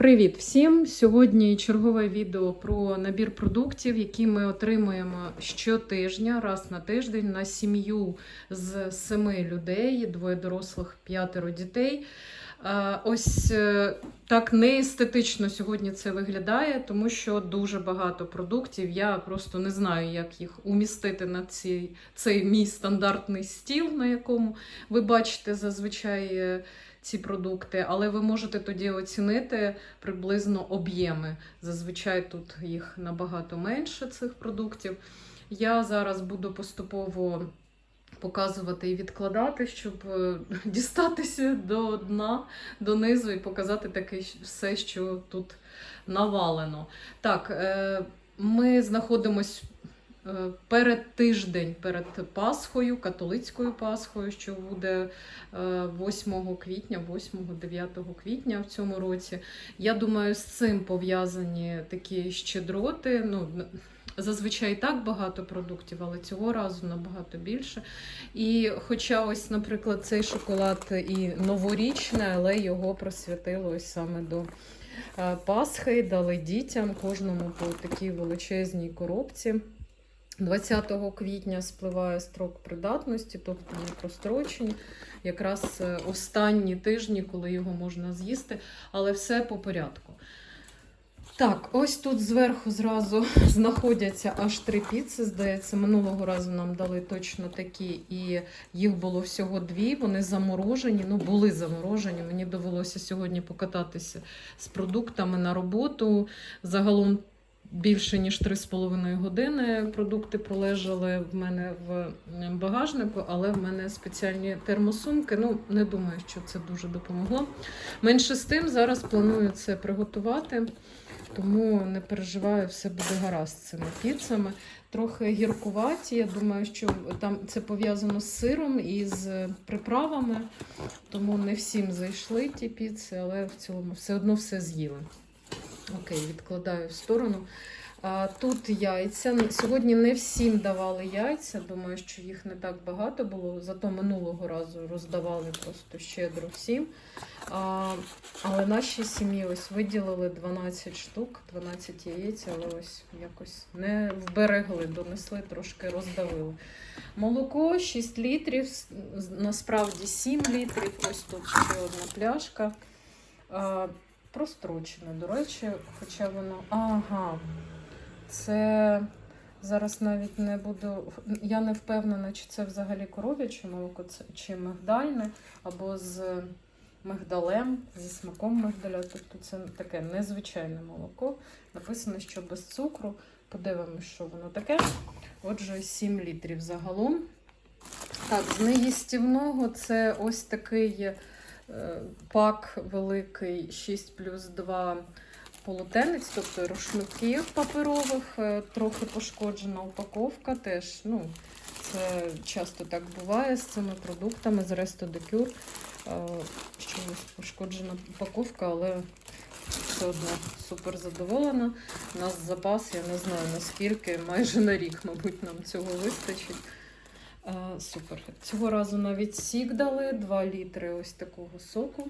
Привіт всім! Сьогодні чергове відео про набір продуктів, які ми отримуємо щотижня, раз на тиждень на сім'ю з семи людей, двоє дорослих, п'ятеро дітей. Ось е, так неестетично сьогодні це виглядає, тому що дуже багато продуктів. Я просто не знаю, як їх умістити на цей, цей мій стандартний стіл, на якому ви бачите зазвичай е, ці продукти, але ви можете тоді оцінити приблизно об'єми. Зазвичай тут їх набагато менше цих продуктів. Я зараз буду поступово показувати і відкладати, щоб е, дістатися до дна, донизу і показати таке все, що тут навалено. Так, е, ми знаходимось перед тиждень перед Пасхою, католицькою Пасхою, що буде е, 8 квітня, 8-9 квітня в цьому році. Я думаю, з цим пов'язані такі щедроти. Ну, Зазвичай так багато продуктів, але цього разу набагато більше. І хоча ось, наприклад, цей шоколад і новорічний, але його присвятили ось саме до е, Пасхи, дали дітям кожному по такій величезній коробці. 20 квітня спливає строк придатності, тобто не прострочені. Якраз е, останні тижні, коли його можна з'їсти, але все по порядку. Так, ось тут зверху зразу знаходяться аж три піци. Здається, минулого разу нам дали точно такі, і їх було всього дві. Вони заморожені. Ну, були заморожені. Мені довелося сьогодні покататися з продуктами на роботу. Загалом більше ніж 3,5 години продукти пролежали в мене в багажнику, але в мене спеціальні термосумки. Ну, не думаю, що це дуже допомогло. Менше з тим, зараз планую це приготувати. Тому не переживаю, все буде гаразд з цими піцами. Трохи гіркуваті. Я думаю, що там це пов'язано з сиром і з приправами, тому не всім зайшли ті піци, але в цілому все одно все з'їли. Окей, відкладаю в сторону. Тут яйця. Сьогодні не всім давали яйця. Думаю, що їх не так багато було. Зато минулого разу роздавали просто щедро всім. Але нашій сім'ї ось виділили 12 штук, 12 яєць, але ось якось не вберегли, донесли, трошки роздавили. Молоко 6 літрів, насправді 7 літрів. Ось тут ще одна пляшка. Прострочене, до речі, хоча воно. Ага. Це зараз навіть не буду. Я не впевнена, чи це взагалі коров'яче молоко, чи мигдальне, або з мигдалем, зі смаком мигдаля. Тобто це таке незвичайне молоко. Написано, що без цукру. Подивимось, що воно таке. Отже, 7 літрів загалом. Так, з неїстівного це ось такий пак великий 6 плюс 2 полотенець, тобто рушників паперових, е, трохи пошкоджена упаковка теж. Ну, це часто так буває з цими продуктами з Resto de Cure. Е, Що ось пошкоджена упаковка, але все одно супер задоволена. У нас запас, я не знаю наскільки, майже на рік, мабуть, нам цього вистачить. Е, Супер. Цього разу навіть сік дали 2 літри ось такого соку.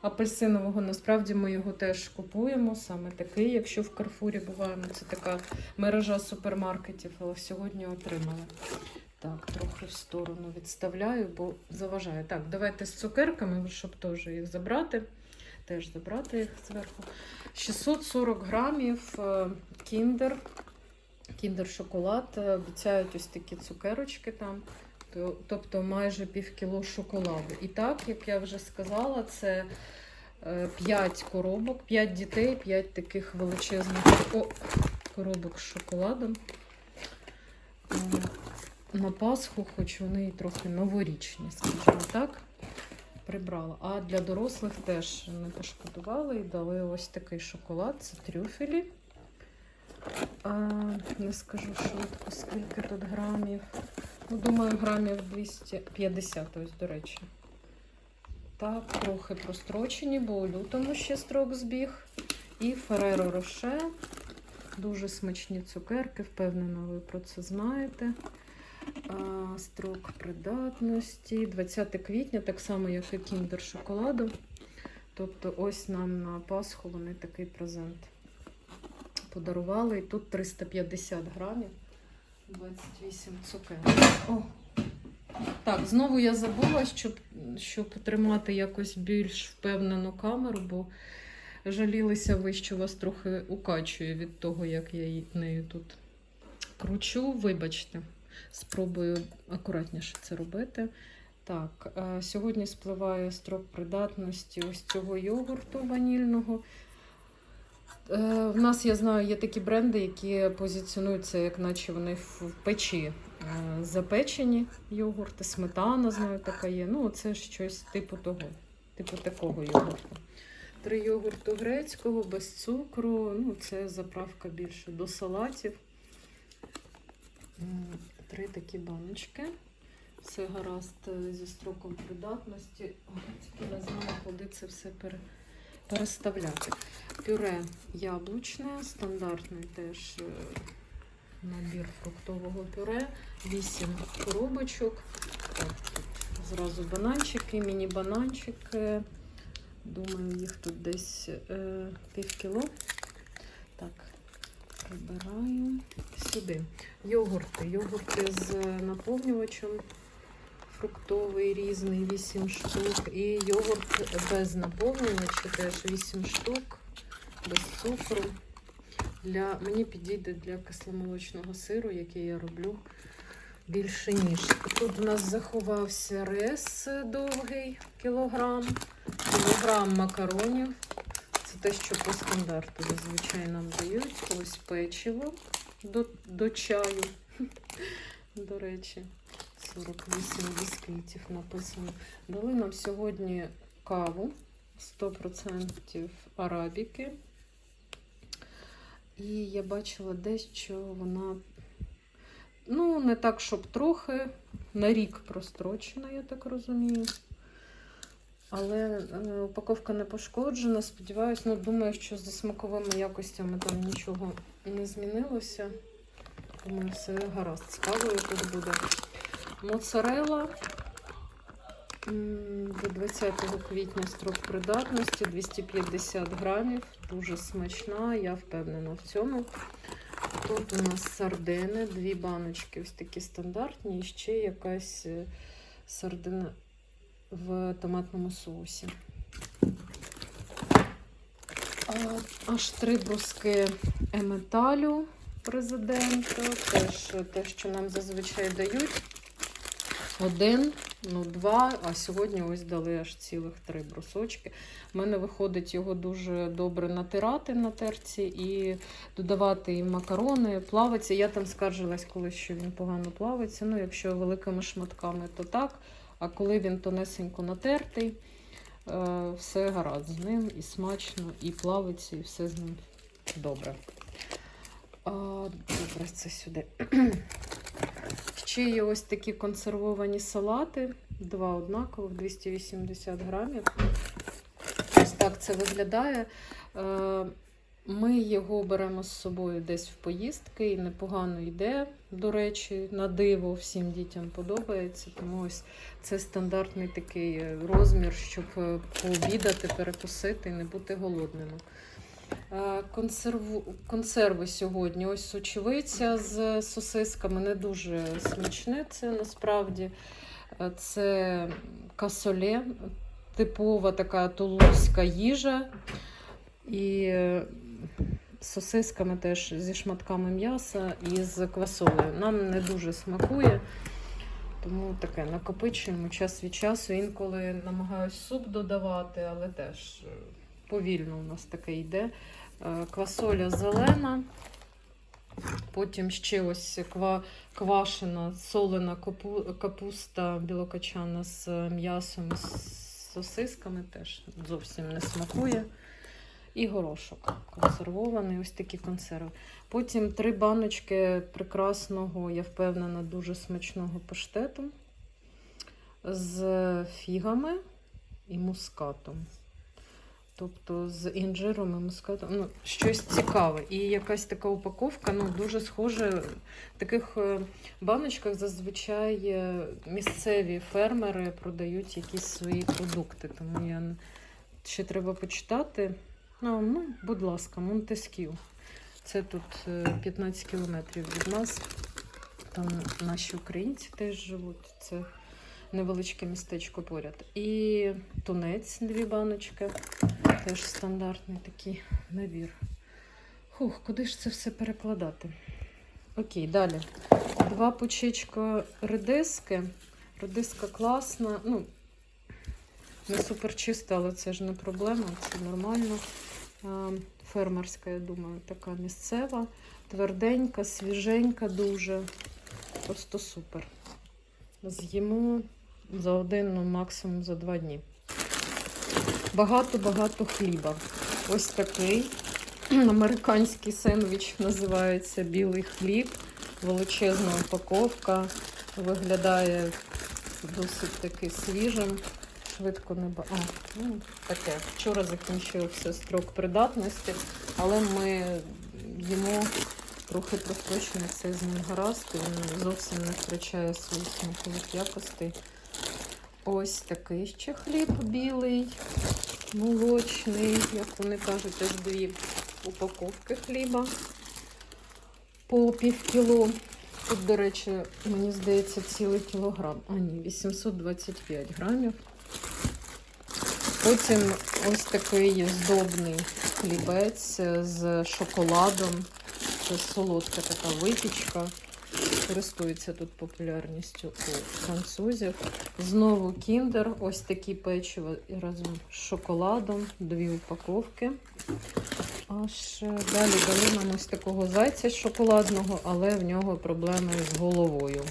Апельсинового, насправді ми його теж купуємо, саме такий, якщо в Карфурі буваємо. Це така мережа супермаркетів, але сьогодні отримали. Так, трохи в сторону відставляю, бо заважає. Так, давайте з цукерками, щоб теж їх забрати. Теж забрати їх зверху. 640 грамів е, кіндер. Кіндер шоколад. Е, Обіцяють ось такі цукерочки там. То- Тобто майже пів кіло шоколаду. І так, як я вже сказала, це 5 коробок, 5 дітей, 5 таких величезних о, коробок з шоколадом. Е, На Пасху, хоч вони і трохи новорічні, скажімо так, прибрала. А для дорослих теж не пошкодували і дали ось такий шоколад, це трюфелі. А, не скажу швидко, скільки тут грамів. Ну, думаю, грамів 250, ось, до речі. Так, трохи прострочені, бо у лютому ще строк збіг. І Фереро Роше. Дуже смачні цукерки, впевнена, ви про це знаєте. А, Строк придатності. 20 квітня, так само, як і кіндер шоколаду. Тобто, ось нам на Пасху вони такий презент подарували. І тут 350 грамів, 28 цукерок. О! Так, знову я забула, щоб, щоб тримати якось більш впевнену камеру, бо жалілися ви, що вас трохи укачує від того, як я нею тут кручу. Вибачте, спробую акуратніше це робити. Так, е, сьогодні спливає строк придатності ось цього йогурту ванільного. Е, В нас, я знаю, є такі бренди, які позиціонуються, як наче вони в печі е, запечені йогурти, сметана, знаю, така є. Ну, це щось типу того, типу такого йогурту. Три йогурту грецького без цукру. Ну, це заправка більше до салатів. Три такі баночки. Все гаразд е, зі строком придатності. Тільки не знаю, куди це все пере- переставляти. Пюре яблучне, стандартний теж е, набір фруктового пюре, 8 коробочок. Зразу бананчики, міні-бананчики. Думаю, їх тут десь е, пів кіло. Так, прибираю сюди. Йогурти. Йогурти з наповнювачем. Фруктовий різний 8 штук. І йогурт без наповнювача теж 8 штук, без цукру. Для, мені підійде для кисломолочного сиру, який я роблю більше ніж. Тут у нас заховався рис довгий кілограм, кілограм макаронів. Це те, що по стандарту зазвичай нам дають. Ось печиво до, до чаю. До речі, 48 бісквітів написано. Дали нам сьогодні каву 100% арабіки. І я бачила десь, що вона, ну, не так, щоб трохи, на рік прострочена, я так розумію. Але е, упаковка не пошкоджена. Сподіваюсь, ну думаю, що зі смаковими якостями там нічого не змінилося. Думаю, все гаразд. З кавою тут буде. Моцарела до 20 квітня строк придатності 250 грамів. Дуже смачна, я впевнена в цьому. Тут у нас сардини, дві баночки, ось такі стандартні, і ще якась е, сардина в томатному соусі. Аж три бруски еметалю президента. Теж те, що нам зазвичай дають. Один, ну два, а сьогодні ось дали аж цілих три брусочки. У мене виходить його дуже добре натирати на терці і додавати і макарони, плавиться. Я там скаржилась колись, що він погано плавиться. Ну, якщо великими шматками, то так. А коли він тонесенько натертий, е, все гаразд з ним, і смачно, і плавиться, і все з ним добре. А, Добре, це сюди. Ще є ось такі консервовані салати, два однакових, 280 грамів. Ось так це виглядає. Е, Ми його беремо з собою десь в поїздки і непогано йде. До речі, на диво всім дітям подобається. Тому ось це стандартний такий е, розмір, щоб е, пообідати, перекусити і не бути голодними. Е, Консерву, консерви сьогодні. Ось сочевиця з сосисками. Не дуже смачне це насправді. Е, Це касоле, типова така тулузька їжа. І е, сосисками теж зі шматками м'яса і з квасолею. Нам не дуже смакує. Тому таке накопичуємо час від часу. Інколи намагаюсь суп додавати, але теж повільно у нас таке йде. Е, Квасоля зелена. Потім ще ось квашена, солена капуста білокачана з м'ясом, з сосисками теж зовсім не смакує. І горошок консервований, ось такі консерви. Потім три баночки прекрасного, я впевнена, дуже смачного паштету з фігами і мускатом. Тобто з інжиром і мускатом. Ну, щось цікаве. І якась така упаковка, ну, дуже схоже. В таких е, баночках зазвичай е, місцеві фермери продають якісь свої продукти. Тому я ще треба почитати. Ну, ну будь ласка, Монтесків. Це тут е, 15 кілометрів від нас. Там наші українці теж живуть. Це невеличке містечко поряд. І тунець, дві баночки. Теж стандартний такий набір. Хух, куди ж це все перекладати? Окей, далі. Два пучечка редиски. Редиска класна. Ну, не супер чиста, але це ж не проблема, це нормально. Фермерська, я думаю, така місцева. Тверденька, свіженька дуже. Просто супер. З'їмо за один, ну максимум за два дні. Багато-багато хліба. Ось такий американський сендвіч називається білий хліб. Величезна упаковка. Виглядає досить таки свіжим. Швидко не ба... А, ну, таке. Вчора закінчився строк придатності, але ми їмо трохи просточно, це з гаразд, він зовсім не втрачає своїх смакових якостей. Ось такий ще хліб білий, молочний, як вони кажуть, аж дві упаковки хліба по пів кіло. Тут, до речі, мені здається, цілий кілограм. А ні, 825 грамів. Потім ось такий здобний хлібець з шоколадом. Це солодка така випічка. Користується тут популярністю у французів. Знову кіндер, ось такі печиво разом з шоколадом, дві упаковки. Аж е, далі дали нам ось такого зайця шоколадного, але в нього проблеми з головою.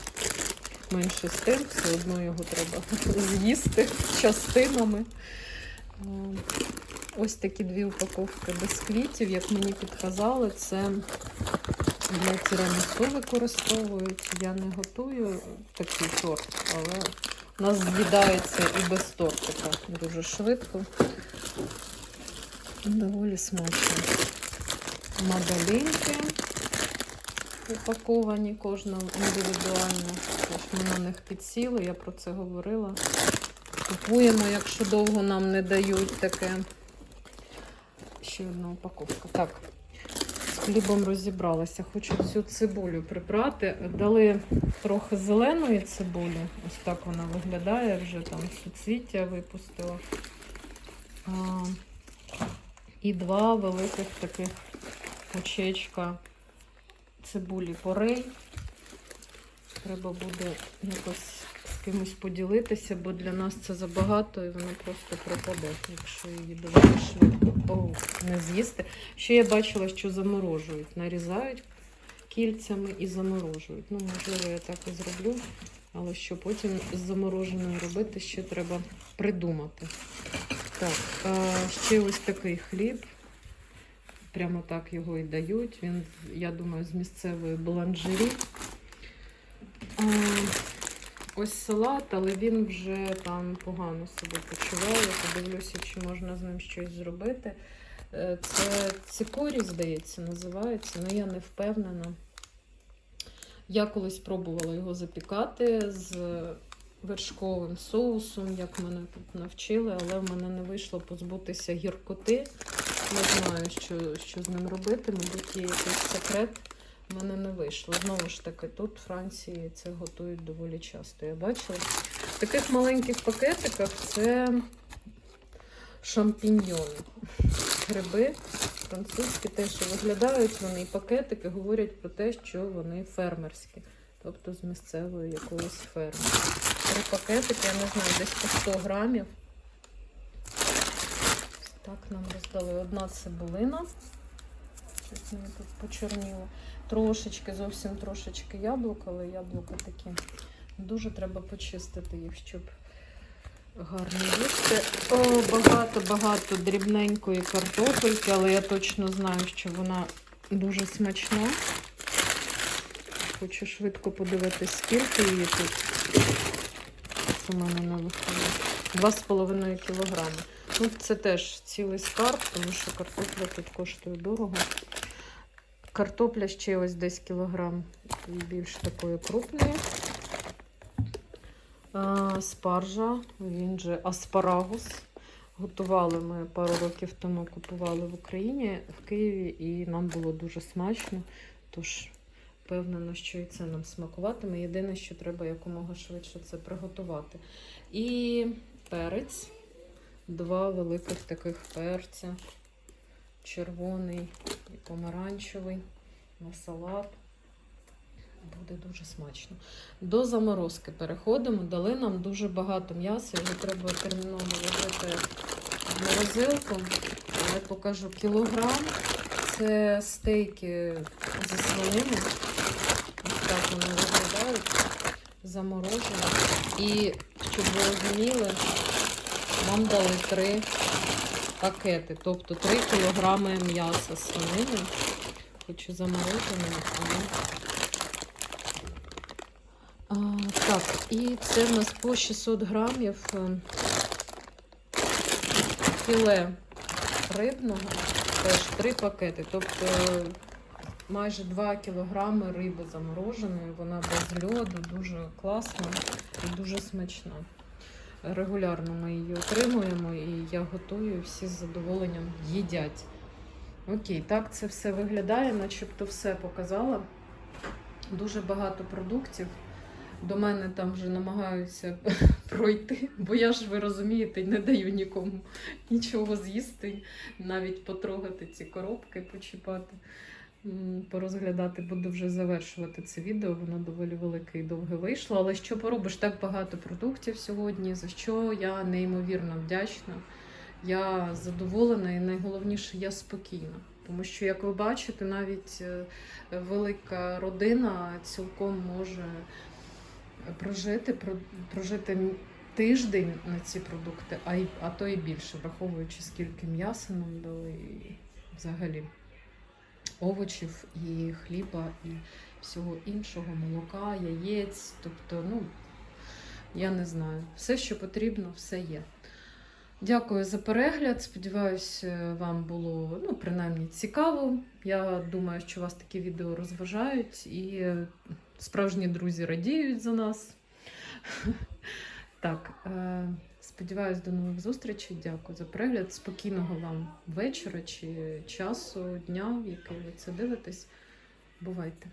Менше з тим, все одно його треба з'їсти частинами. Е, Ось такі дві упаковки бісквітів, як мені підказали, це для тірамісу використовують. Я не готую такий торт, але у нас з'їдається і без тортика дуже швидко. Доволі смачно. Мадалінки упаковані, кожна індивідуально. Тож ми на них підсіли, я про це говорила. Купуємо, якщо довго нам не дають таке. Ще одна упаковка. Так, хлібом розібралася. Хочу цю цибулю прибрати. Дали трохи зеленої цибулі. Ось так вона виглядає, вже там суцвіття випустила. А, і два великих таких пучечка цибулі порей. Треба буде якось кимось поділитися, бо для нас це забагато і вона просто пропаде, якщо її доволі швидко О, не з'їсти. Ще я бачила, що заморожують, нарізають кільцями і заморожують. Ну, можливо, я так і зроблю, але що потім з замороженою робити, ще треба придумати. Так, ще ось такий хліб. Прямо так його і дають. Він, я думаю, з місцевої буланжері. Ось салат, але він вже там погано себе почуває. Подивлюся, чи можна з ним щось зробити. Е, Це цикорій, здається, називається, але я не впевнена. Я колись пробувала його запікати з вершковим соусом, як мене тут навчили, але в мене не вийшло позбутися гіркоти. Не знаю, що, що з ним робити. Мабуть, є якийсь секрет. У мене не вийшло. Знову ж таки, тут в Франції це готують доволі часто. Я бачила. В таких маленьких пакетиках це шампіньйони. Гриби французькі теж виглядають вони і пакетики говорять про те, що вони фермерські, тобто з місцевої якоїсь ферми. Три пакетики, я не знаю, десь по 100 грамів. Так нам роздали. Одна цибулина. Тут почорніло. Трошечки, зовсім трошечки яблук, але яблука такі. Дуже треба почистити їх, щоб гарно їсти. Багато-багато дрібненької картопельки, але я точно знаю, що вона дуже смачна. Хочу швидко подивитись, скільки її тут. В мене не виходить. Два з половиною кілограми. Ну, це теж цілий скарб, тому що картопля тут коштує дорого. Картопля ще ось десь кілограм більш такої крупної. Спаржа, він же аспарагус. Готували ми пару років тому, купували в Україні, в Києві, і нам було дуже смачно. Тож, впевнено, що і це нам смакуватиме. Єдине, що треба якомога швидше це приготувати. І перець, два великих таких перця, червоний і помаранчевий на салат. Буде дуже смачно. До заморозки переходимо. Дали нам дуже багато м'яса, його треба терміново ложити в морозилку. Я покажу кілограм. Це стейки зі свинини. Ось так вони виглядають. Заморожені. І щоб ви розуміли, нам дали три пакети, тобто 3 кілограми м'яса свинини. Хочу заморожене, але а, так, і це в нас по 600 грамів е, філе рибного, теж три пакети. Тобто майже 2 кілограми риби замороженої. Вона без льоду, дуже класна і дуже смачна. Регулярно ми її отримуємо і я готую, всі з задоволенням їдять. Окей, так це все виглядає, начебто все показала. Дуже багато продуктів. До мене там вже намагаються пройти, бо я ж, ви розумієте, не даю нікому нічого з'їсти, навіть потрогати ці коробки, почіпати, порозглядати. Буду вже завершувати це відео. Воно доволі велике і довге вийшло. Але що поробиш, так багато продуктів сьогодні, за що я неймовірно вдячна. Я задоволена і найголовніше, я спокійна. Тому що, як ви бачите, навіть е, велика родина цілком може прожити, прожити тиждень на ці продукти, а, й, а то і більше, враховуючи скільки м'яса нам дали і взагалі овочів і хліба, і всього іншого, молока, яєць. Тобто, ну, я не знаю, все, що потрібно, все є. Дякую за перегляд. Сподіваюсь, е, вам було ну, принаймні цікаво. Я думаю, що вас такі відео розважають і справжні друзі радіють за нас. Так, е, сподіваюсь, до нових зустрічей. Дякую за перегляд. Спокійного вам вечора чи часу, дня, в який ви це дивитесь. Бувайте!